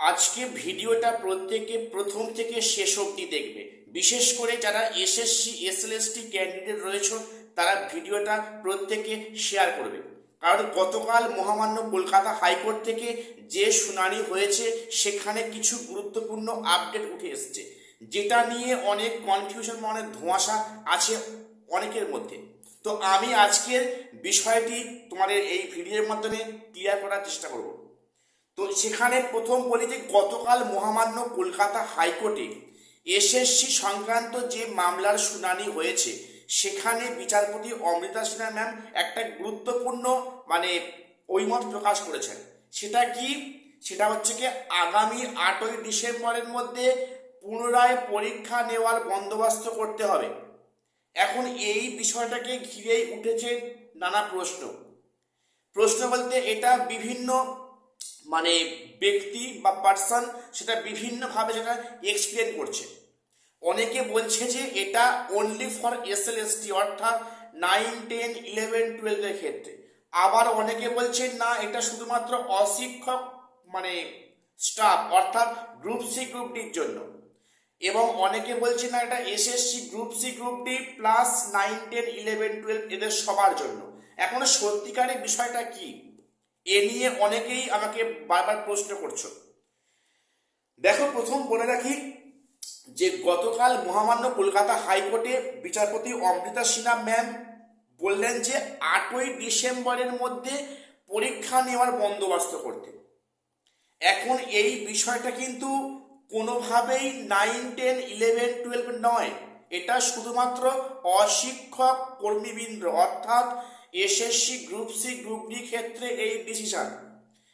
আজকে ভিডিওটা প্রত্যেকে প্রথম থেকে শেষ অবধি দেখবে। বিশেষ করে যারা এসএসসি এসএলএসটি ক্যান্ডিডেট রয়েছে, তারা ভিডিওটা প্রত্যেকে শেয়ার করবে। কারণ গতকাল মহামান্য কলকাতা হাইকোর্ট থেকে যে শুনানি হয়েছে, সেখানে কিছু গুরুত্বপূর্ণ আপডেট উঠে এসেছে। যেটা নিয়ে অনেক কনফিউশন অনেক ধোঁয়াশা আছে অনেকের মধ্যে। তো আমি আজকের বিষয়টি তোমাদের এই ভিডিওর মাধ্যমে ক্লিয়ার করার চেষ্টা করব। তো সেখানে প্রথম বলি যে গতকাল মহামান্য কলকাতা হাইকোর্টে এসএসসি সংক্রান্ত যে মামলার শুনানি হয়েছে, সেখানে বিচারপতি অমৃতা সিনহা ম্যাম একটা গুরুত্বপূর্ণ মানে ঐমত প্রকাশ করেছেন। সেটা কি? সেটা হচ্ছে কি আগামী আটই ডিসেম্বরের মধ্যে পুনরায় পরীক্ষা নেওয়ার বন্দোবস্ত করতে হবে। এখন এই বিষয়টাকে ঘিরেই উঠেছে নানা প্রশ্ন। প্রশ্ন বলতে এটা বিভিন্ন মানে ব্যক্তি বা পার্সন সেটা বিভিন্নভাবে সেটা এক্সপ্লেন করছে। অনেকে বলছে যে এটা only for S L S T অর্থাৎ নাইন টেন ইলেভেন টুয়েলভের ক্ষেত্রে। আবার অনেকে বলছে না, এটা শুধুমাত্র অশিক্ষক মানে স্টাফ অর্থাৎ গ্রুপ সি গ্রুপ ডির জন্য। এবং অনেকে বলছে না, এটা SSC group C group D plus nine ten eleven twelve এদের সবার জন্য। এখন সত্যিকারের বিষয়টা কি? এ নিয়ে অনেকেই আমাকে বারবার প্রশ্ন করছ। দেখো, প্রথম বলে রাখি যে গতকাল মহামান্য কলকাতা হাইকোর্টে বিচারপতি অমৃতা সিনহা ম্যাম বললেন যে আটই ডিসেম্বরের মধ্যে পরীক্ষা নেওয়ার বন্দোবস্ত করতে। এখন এই বিষয়টা কিন্তু কোনোভাবেই নাইন, টেন, ইলেভেন, টুয়েলভ নয়, এটা শুধুমাত্র অশিক্ষক কর্মীবৃন্দ, অর্থাৎ SSC group C group D ক্ষেত্রে এই ডিসিশন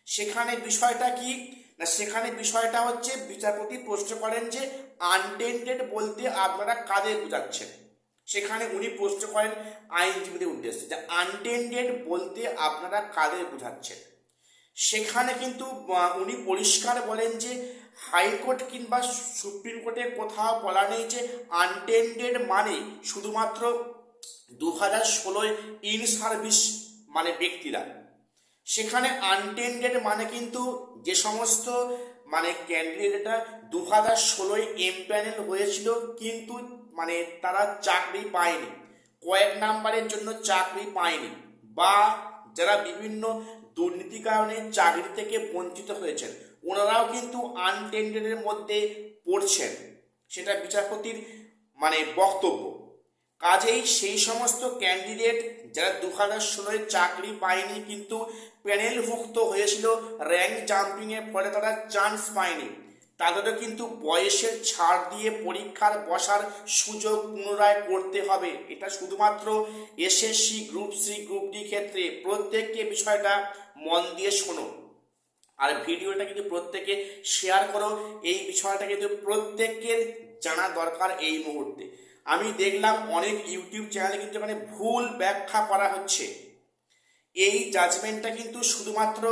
সেখানে বিষয়টা কি? না, সেখানে বিষয়টা হচ্ছে বিচারপতি প্রশ্ন করেন যে আনটেন্ডেড বলতে আপনারা কাদের বোঝাচ্ছেন? সেখানে উনি প্রশ্ন করেন আইনজীবীদের উদ্দেশ্যে যে আনটেন্ডেড বলতে আপনারা কাদের বোঝাচ্ছেন? সেখানে কিন্তু উনি পরিষ্কার বলেন যে, হাইকোর্ট কিংবা সুপ্রিম কোর্টে কোথাও বলা নেই যে আনটেন্ডেড মানে শুধুমাত্র দু হাজার ষোলোয় ইন সার্ভিস মানে ব্যক্তিরা। সেখানে আনটেন্ডেড মানে কিন্তু যে সমস্ত মানে ক্যান্ডিডেটরা দু হাজার ষোলোয় এম প্যানেল হয়েছিল, কিন্তু মানে তারা চাকরি পায়নি। কয়েক নাম্বারের জন্য চাকরি পায়নি বা যারা বিভিন্ন দুর্নীতি কারণে চাকরি থেকে বঞ্চিত হয়েছেন, ওনারাও কিন্তু আনটেন্ডেডের মধ্যে পড়ছেন। সেটা বিচারপতির মানে বক্তব্য। কাজেই সেই সমস্ত ক্যান্ডিডেট যারা দু হাজার ষোলোয় চাকরি পায়নি কিন্তু প্যানেলভুক্ত হয়েছিল র্যাঙ্ক জাম্পিংয়ের ফলে তারা চান্স পায়নি। তাদেরও কিন্তু বয়সের ছাড় দিয়ে পরীক্ষার বসার সুযোগ পুনরায় করতে হবে। এটা শুধুমাত্র SSC group C group D ক্ষেত্রে। প্রত্যেককে বিষয়টা মন দিয়ে শোনো। আর ভিডিওটা কিন্তু প্রত্যেকে শেয়ার করো, এই বিষয়টা কিন্তু প্রত্যেকের জানা দরকার এই মুহূর্তে। আমি দেখলাম অনেক ইউটিউব চ্যানেলে কিন্তু মানে ভুল ব্যাখ্যা করা হচ্ছে। এই জাজমেন্টটা কিন্তু শুধুমাত্র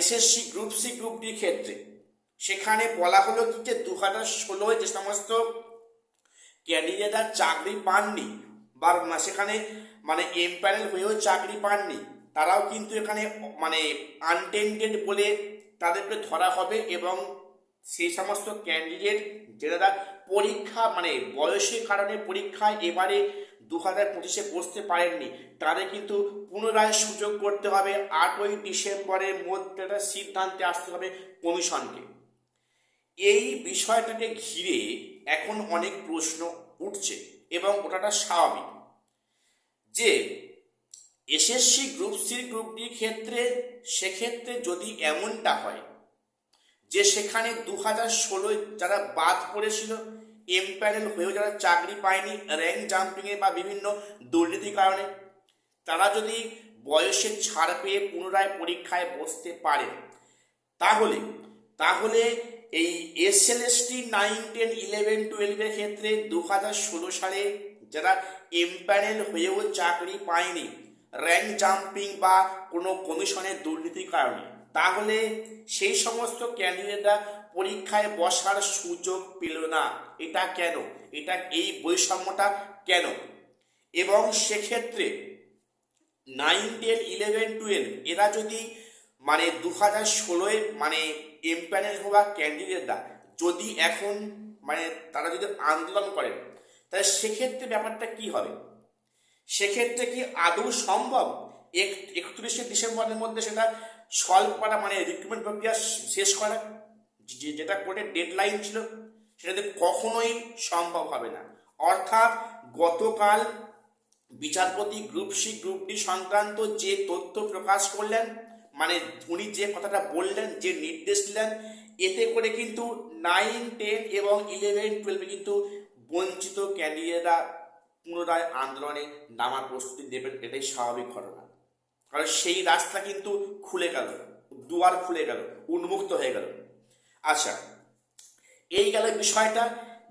SSC group C group D ক্ষেত্রে। সেখানে বলা হলো কি যে দু হাজার ষোলোয় যে সমস্ত ক্যান্ডিডেটরা চাকরি পাননি, বা সেখানে মানে এম প্যানেল হয়েও চাকরি পাননি, তারাও কিন্তু এখানে মানে আনটেন্ডেড বলে তাদেরকে ধরা হবে এবং সেই সমস্ত ক্যান্ডিডেট যারা পরীক্ষা মানে বয়সের কারণে পরীক্ষায় এবারে দু হাজার পঁচিশে বসতে পারেননি। তাদের কিন্তু পুনরায় সুযোগ করতে হবে। আটই ডিসেম্বরের মধ্যে একটা সিদ্ধান্তে আসতে হবে কমিশনকে। এই বিষয়টাকে ঘিরে এখন অনেক প্রশ্ন উঠছে এবং ওটাটা স্বাভাবিক যে SSC group C group D ক্ষেত্রে, সেক্ষেত্রে যদি এমনটা হয় যে সেখানে দু হাজার ষোলোয় যারা বাদ পড়েছিল এম প্যানেল হয়েও যারা চাকরি পায়নি র্যাঙ্ক জাম্পিংয়ে বা বিভিন্ন দুর্নীতির কারণে, তারা যদি বয়সের ছাড় পেয়ে পুনরায় পরীক্ষায় বসতে পারে, তাহলে তাহলে এই এসএলএসটি নাইন টেন ইলেভেন টুয়েলভের ক্ষেত্রে দু হাজার ষোলো সালে যারা এম প্যানেল হয়েও চাকরি পায়নি র্যাঙ্ক জাম্পিং বা কোনো কমিশনের দুর্নীতির কারণে, তাহলে সেই সমস্ত ক্যান্ডিডেটরা পরীক্ষায় বসার সুযোগ পেল না। এটা কেন? এটা এই বৈষম্যটা কেন? এবং সেক্ষেত্রে নাইন টেন ইলেভেন টুয়েলভ এরা যদি মানে দু হাজার ষোলোয় মানে এম প্যানেল হওয়া ক্যান্ডিডেটরা যদি এখন মানে তারা যদি আন্দোলন করেন তাহলে সেক্ষেত্রে ব্যাপারটা কি হবে? সেক্ষেত্রে কি আদৌ সম্ভব? এক- একত্রিশে ডিসেম্বরের মধ্যে সেটা সলভ করা মানে রিক্রুটমেন্ট প্রক্রিয়া শেষ করা? যেটা কোর্টের ডেডলাইন ছিল, সেটাতে কখনোই সম্ভব হবে না। অর্থাৎ গতকাল বিচারপতি গ্রুপ সি গ্রুপ ডি সংক্রান্ত যে তথ্য প্রকাশ করলেন মানে উনি যে কথাটা বললেন, যে নির্দেশ দিলেন, এতে করে কিন্তু নাইন টেন এবং ইলেভেন টুয়েলভে কিন্তু বঞ্চিত ক্যান্ডিডেটরা পুনরায় আন্দোলনে নামার প্রস্তুতি দেবেন এটাই স্বাভাবিক ঘটনা। কারণ সেই রাস্তা কিন্তু খুলে গেল, দুয়ার খুলে গেল, উন্মুক্ত হয়ে গেল। আচ্ছা এই গেল বিষয়টা।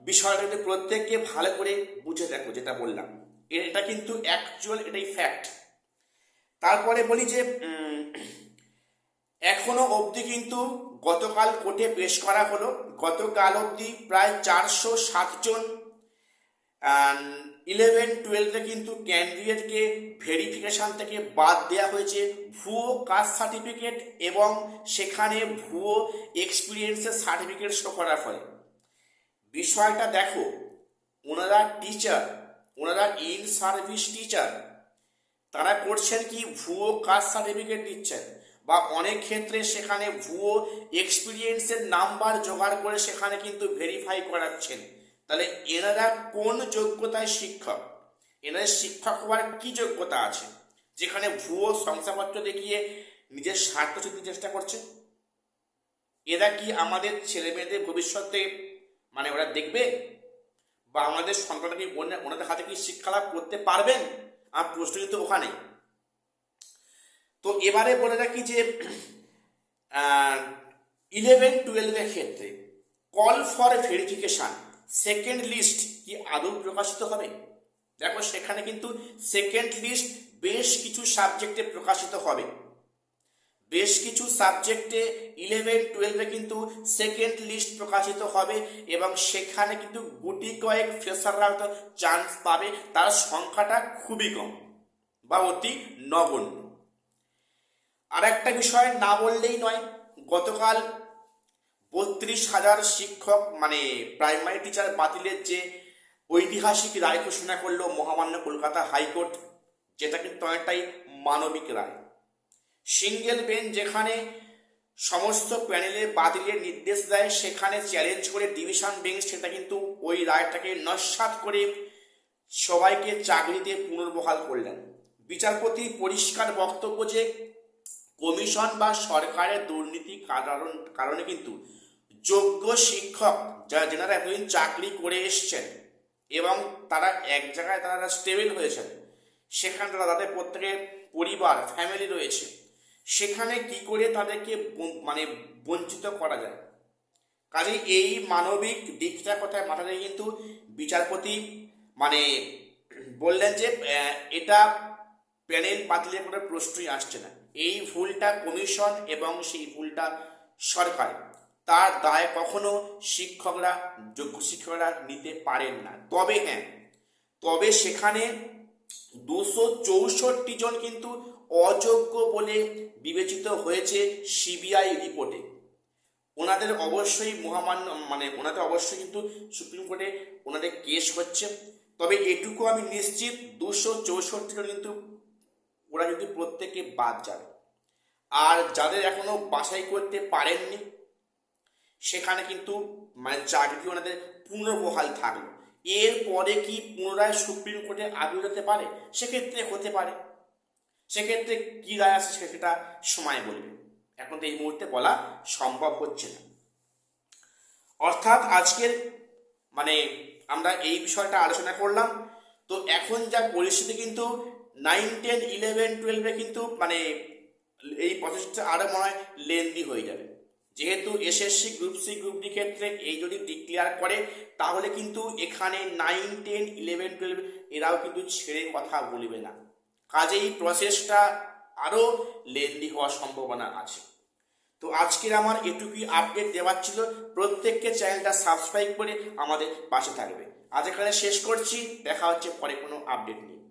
বিষয়টা কিন্তু প্রত্যেককে ভালো করে বুঝে দেখো, যেটা বললাম। এটা কিন্তু অ্যাকচুয়াল এটাই ফ্যাক্ট তারপরে বলি যে এখনও অবধি কিন্তু গতকাল কোর্টে পেশ করা হলো। গতকাল অবধি প্রায় চারশো সাতজন ইলেভেন টুয়েলভে কিন্তু ক্যান্ডিডেটকে ভেরিফিকেশান থেকে বাদ দেওয়া হয়েছে। ভুয়ো কাস্ট সার্টিফিকেট এবং সেখানে ভুয়ো এক্সপিরিয়েন্সের সার্টিফিকেট শো করার ফলে। বিষয়টা দেখো, ওনারা টিচার ওনারা ইন সার্ভিস টিচার তারা করছেন কি? ভুয়ো কাস্ট সার্টিফিকেট দিচ্ছেন বা অনেক ক্ষেত্রে সেখানে ভুয়ো এক্সপিরিয়েন্সের নাম্বার জোগাড় করে সেখানে কিন্তু ভেরিফাই করাচ্ছেন। তাহলে এনারা কোন যোগ্যতায় শিক্ষক? এনাদের শিক্ষক হওয়ার কি যোগ্যতা আছে? যেখানে ভুয়ো শংসাপত্র দেখিয়ে নিজের স্বার্থ সিদ্ধির চেষ্টা করছে? এরা কি আমাদের ছেলে মেয়েদের ভবিষ্যতে মানে ওরা দেখবে? বা আমাদের সন্তানরা কি ওনাদের হাতে কি শিক্ষা লাভ করতে পারবেন? আর প্রশ্ন কিন্তু ওখানে। তো এবারে বলে রাখি যে ইলেভেন টুয়েলভের ক্ষেত্রে call for verification second list কি আদৌ প্রকাশিত হবে? দেখো, সেখানে কিন্তু সেকেন্ড লিস্ট বেশ কিছু সাবজেক্টে প্রকাশিত হবে। বেশ কিছু সাবজেক্টে ইলেভেন টুয়েলভে কিন্তু সেকেন্ড লিস্ট প্রকাশিত হবে এবং সেখানে কিন্তু গুটি কয়েক ফ্রেশাররা হয়তো চান্স পাবে। তার সংখ্যাটা খুবই কম বা অতি নগণ্য। আর একটা বিষয় না বললেই নয়, গতকাল বত্রিশ হাজার শিক্ষক মানে প্রাইমারি টিচার বাতিলের যে ঐতিহাসিক রায় ঘোষণা করল মহামান্য কলকাতা হাইকোর্ট, যেটা কিন্তু অনেকটাই মানবিক রায়। সিঙ্গেল বেঞ্চ যেখানে সমস্ত প্যানেলে বাতিলের নির্দেশ দেয়, সেখানে চ্যালেঞ্জ করে ডিভিশন বেঞ্চ সেটা কিন্তু ওই রায়টাকে নস্বাত করে সবাইকে চাকরিতে পুনর্বহাল করলেন। বিচারপতি পরিষ্কার বক্তব্য যে, কমিশন বা সরকারের দুর্নীতি কারণ কারণে কিন্তু যোগ্য শিক্ষক যারা যেনারা এতদিন চাকরি করে এসছেন এবং তারা এক জায়গায় তারা স্টেবল হয়েছেন, সেখানে তারা তাদের প্রত্যেকের পরিবার ফ্যামিলি রয়েছে, সেখানে কি করে তাদেরকে মানে বঞ্চিত করা যায়? কাজে এই মানবিক দিকটা কথায় মাথা রেখে কিন্তু বিচারপতি মানে বললেন যে এটা প্যানেল বাতিলের কোনো প্রশ্নই আসছে না। এই ভুলটা কমিশন এবং সেই ভুলটা সরকার তার দায় কখনো শিক্ষকরা, যোগ্য শিক্ষকরা নিতে পারেন না। তবে হ্যাঁ তবে সেখানে দুশো চৌষট্টি জন কিন্তু অযোগ্য বলে বিবেচিত হয়েছে সিবিআই রিপোর্টে। ওনাদের অবশ্যই মহামান্য মানে ওনাদের অবশ্যই কিন্তু সুপ্রিম কোর্টে ওনাদের কেস হচ্ছে। তবে এটুকু আমি নিশ্চিত, দুশো চৌষট্টি জন কিন্তু, ওরা কিন্তু প্রত্যেকে বাদ যাবে। আর যাদের এখনও বাছাই করতে পারেননি সেখানে কিন্তু মানে চাকরি ওনাদের পুনর্বহাল থাকল। এরপরে কি পুনরায় সুপ্রিম কোর্টে আপিল হতে পারে? সেক্ষেত্রে হতে পারে। সেক্ষেত্রে কি রায় আসে সেটা সময় বলবে। এখন তো এই মুহূর্তে বলা সম্ভব হচ্ছে না। অর্থাৎ আজকের মানে আমরা এই বিষয়টা আলোচনা করলাম। তো এখন যা পরিস্থিতি কিন্তু নাইন, টেন, ইলেভেন, টুয়েলভে কিন্তু মানে এই প্রসেসটা আরও মনে হয় লেন্দি হয়ে যাবে। যেহেতু SSC group C group D ক্ষেত্রে এই যদি ডিক্লেয়ার করে, তাহলে কিন্তু এখানে নাইন টেন ইলেভেন টুয়েলভ এরাও কিন্তু ছেড়ে কথা বলবে না। কাজেই প্রসেসটা আরও লেন্দি হওয়ার সম্ভাবনা আছে। তো আজকের আমার এটুকুই আপডেট দেওয়ার ছিল। প্রত্যেককে চ্যানেলটা সাবস্ক্রাইব করে আমাদের পাশে থাকবে। আজ এখানে শেষ করছি। দেখা হচ্ছে পরে কোনো আপডেট নিয়ে।